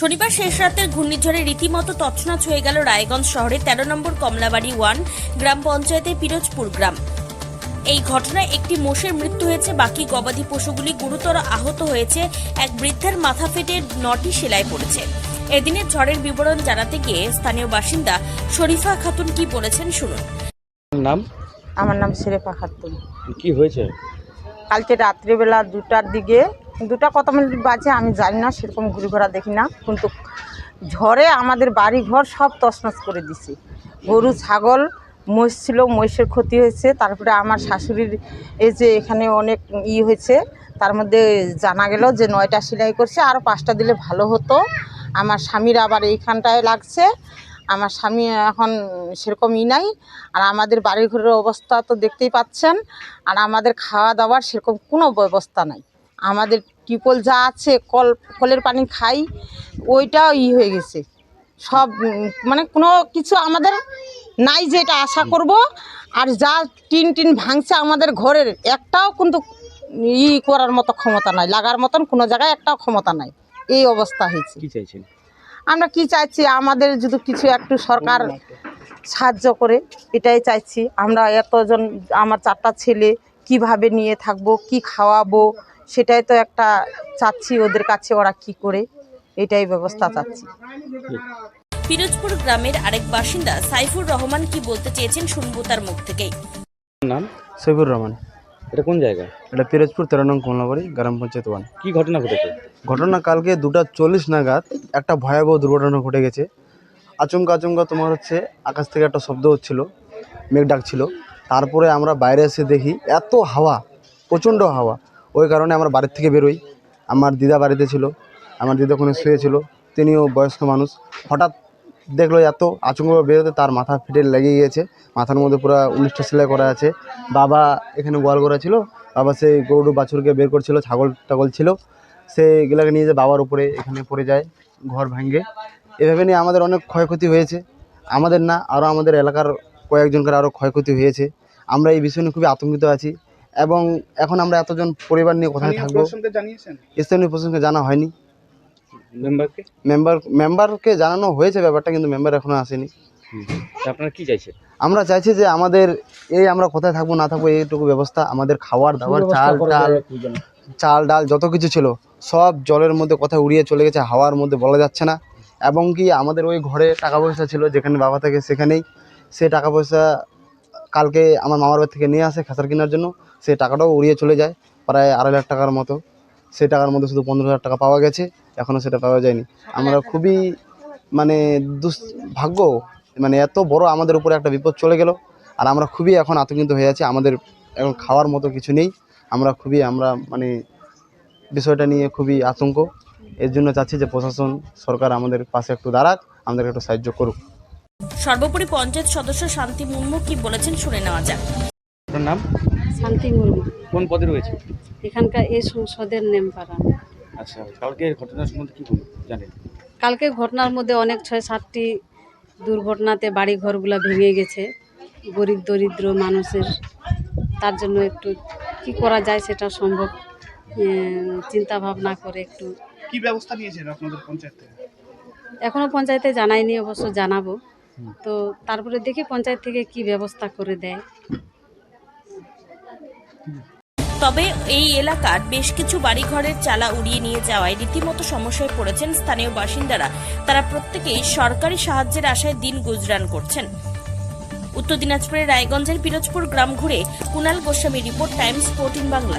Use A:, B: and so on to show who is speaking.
A: শনিবার শেষ রাতের ঘূর্ণিঝড়ে রীতিমতো তছনছ হয়ে গেল রায়গঞ্জ শহরের তেরো নম্বর কমলাবাড়ি ওয়ান গ্রাম পঞ্চায়েতের পিরোজপুর গ্রাম। এই ঘটনায় একটি মোষের মৃত্যু হয়েছে বাকি গবাদি পশুগুলি গুরুতর আহত হয়েছে এক বৃদ্ধের মাথা ফেটে নটি সেলাই পড়েছে। এদিনের ঝড়ের বিবরণ জানাতে গিয়ে স্থানীয় বাসিন্দা শরীফা খাতুন কি বলেছেন শুনুন।
B: নাম?
C: আমার নাম শেরেফা খাতুন।
B: কি হয়েছে?
C: কালকে রাত্রিবেলা দুটার দিকে দুটা কত মিনিট বাজে আমি জানি না, সেরকম ঘুরে ঘোরা দেখি না। কিন্তু ঝড়ে আমাদের বাড়ি ঘর সব তছনছ করে দিছে। গরু, ছাগল, মহিষ ছিল, মহিষের ক্ষতি হয়েছে। তারপরে আমার শাশুড়ির এই যে এখানে অনেক ই হয়েছে, তার মধ্যে জানা গেল যে নয়টা সেলাই করছে আরও পাঁচটা দিলে ভালো হতো। আমার স্বামীর আবার এইখানটায় লাগছে। আমার স্বামী এখন সেরকম ই নাই। আর আমাদের বাড়ি ঘরের অবস্থা তো দেখতেই পাচ্ছেন। আর আমাদের খাওয়া দাওয়ার সেরকম কোনো ব্যবস্থা নাই। আমাদের টিপল যা আছে কল কলের পানি খাই ওইটাও ই হয়ে গেছে। সব মানে কোনো কিছু আমাদের নাই যে এটা আশা করব আর যা টিন টিন ভাঙছে আমাদের ঘরের একটাও কিন্তু ই করার মতো ক্ষমতা নাই লাগার মতন কোনো জায়গায় একটাও ক্ষমতা নাই। এই অবস্থা হয়েছে। আমরা কি চাইছি? আমাদের যদি কিছু একটু সরকার সাহায্য করে এটাই চাইছি। আমরা এতজন আমার চারটা ছেলে কীভাবে নিয়ে থাকব কি খাওয়াবো সেটাই তো একটা চাচ্ছি ওদের কাছে ওরা কি করে এটাই ব্যবস্থা চাচ্ছি।
A: পিরোজপুর গ্রামের আরেক বাসিন্দা সাইফুর রহমান কি বলতে চেয়েছেন শুনব তার মুখ থেকেই।
B: নাম?
D: সৈবুর রহমান।
B: এটা কোন জায়গা?
D: এটা পিরোজপুর তেরো নং কমলাবাড়ি গ্রাম পঞ্চায়েত ওয়ান।
B: কি ঘটনা ঘটেছে?
D: ঘটনা কালকে দুটা চল্লিশ নাগাদ একটা ভয়াবহ দুর্ঘটনা ঘটে গেছে। আচমকা আচমকা তোমার হচ্ছে আকাশ থেকে একটা শব্দ হচ্ছিল মেঘ ডাকছিল। তারপরে আমরা বাইরে এসে দেখি এত হাওয়া প্রচণ্ড হাওয়া। ওই কারণে আমরা বাড়ির থেকে বেরোই। আমার দিদা বাড়িতে ছিল, আমার দিদা ওখানে শুয়েছিল তিনিও বয়স্ক মানুষ। হঠাৎ দেখল এত আচমকা বেরোতে তার মাথা ফেটে লেগে গিয়েছে, মাথার মধ্যে পুরো উনিশটা সেলাই করা আছে। বাবা এখানে গোয়াল করা ছিল বাবা সেই গরু বাছুরকে বের করছিল, ছাগল টাগল ছিল। সে এগুলাকে নিয়ে যে বাবার উপরে এখানে পড়ে যায়, ঘর ভাঙ্গে এভাবে নিয়ে আমাদের অনেক ক্ষয়ক্ষতি হয়েছে। আমাদের না আরও আমাদের এলাকার কয়েকজনকার আরও ক্ষয়ক্ষতি হয়েছে। আমরা এই বিষয় নিয়ে খুবই আতঙ্কিত আছি। এবং এখন আমরা এতজন পরিবার নিয়ে কোথায় থাকব? স্থানীয় প্রশাসনকে জানা হয়নি।
B: মেম্বারকে?
D: মেম্বার মেম্বারকে জানানো হয়েছে ব্যাপারটা কিন্তু মেম্বার এখনও আসেনি।
B: আপনারা কি চাইছেন?
D: আমরা চাইছি যে আমাদের এই আমরা কোথায় থাকব না থাকব এইটুকু ব্যবস্থা আমাদের খাওয়ার দাওয়ার চাল ডাল চাল ডাল যত কিছু ছিল সব জলের মধ্যে কোথায় উড়িয়ে চলে গেছে হাওয়ার মধ্যে বলা যাচ্ছে না। এবং কি আমাদের ওই ঘরে টাকা পয়সা ছিল যেখানে বাবা থাকে সেখানেই সে টাকা পয়সা কালকে আমার মামার বাড়ি থেকে নিয়ে আসে খাসার কেনার জন্য, সেই টাকাটাও উড়িয়ে চলে যায়, প্রায় আড়াই লাখ টাকার মতো। সেই টাকার মধ্যে শুধু পনেরো হাজার টাকা পাওয়া গেছে এখনও সেটা পাওয়া যায়নি। আমরা খুবই মানে দুর্ভাগ্য মানে এত বড় আমাদের উপরে একটা বিপদ চলে গেল, আর আমরা খুবই এখন আতঙ্কিত হয়ে আছি, আমাদের এখন খাওয়ার মতো কিছু নেই। আমরা খুবই, আমরা মানে বিষয়টা নিয়ে খুবই আতঙ্ক। এর জন্য চাচ্ছি যে প্রশাসন, সরকার আমাদের পাশে একটু দাঁড়াক, আমাদেরকে একটু সাহায্য করুক।
A: সর্বোপরি পঞ্চায়েত সদস্য শান্তি মুর্মু কি বলেছেন শুনে নেওয়া যাক।
B: আপনার নাম?
E: শান্তি মুর্মু।
B: কোন পদে রয়েছে?
E: এখানকার এই সংসদের নেমপাড়া
B: আচ্ছা কালকে ঘটনা সম্বন্ধে কি বলুন জানেন?
E: কালকে ঘটনার মধ্যে অনেক ছয় সাতটি দুর্ঘটনাতে বাড়ি ঘরগুলো ভেঙে গেছে। গরিব দরিদ্র মানুষের তার জন্য একটু কি করা যায় সেটা সম্ভব চিন্তা ভাবনা করে একটু।
F: কি ব্যবস্থা নিয়েছেন আপনাদের পঞ্চায়েত? থেকে
E: এখনও পঞ্চায়েতে জানাইনি অবশ্য জানাব। তো তারপরে দেখি পঞ্চায়েত থেকে কি ব্যবস্থা করে দেয়।
A: তবে এই এলাকার বেশ কিছু বাড়িঘরের চালা উড়িয়ে নিয়ে যাওয়ায় রীতিমতো সমস্যায় পড়েছেন স্থানীয় বাসিন্দারা। তারা প্রত্যেকেই সরকারি সাহায্যের আশায় দিন গুজরান করছেন। উত্তর দিনাজপুরের রায়গঞ্জের পিরোজপুর গ্রাম ঘুরে Kunal Goswami report Times, fourteen Bangla.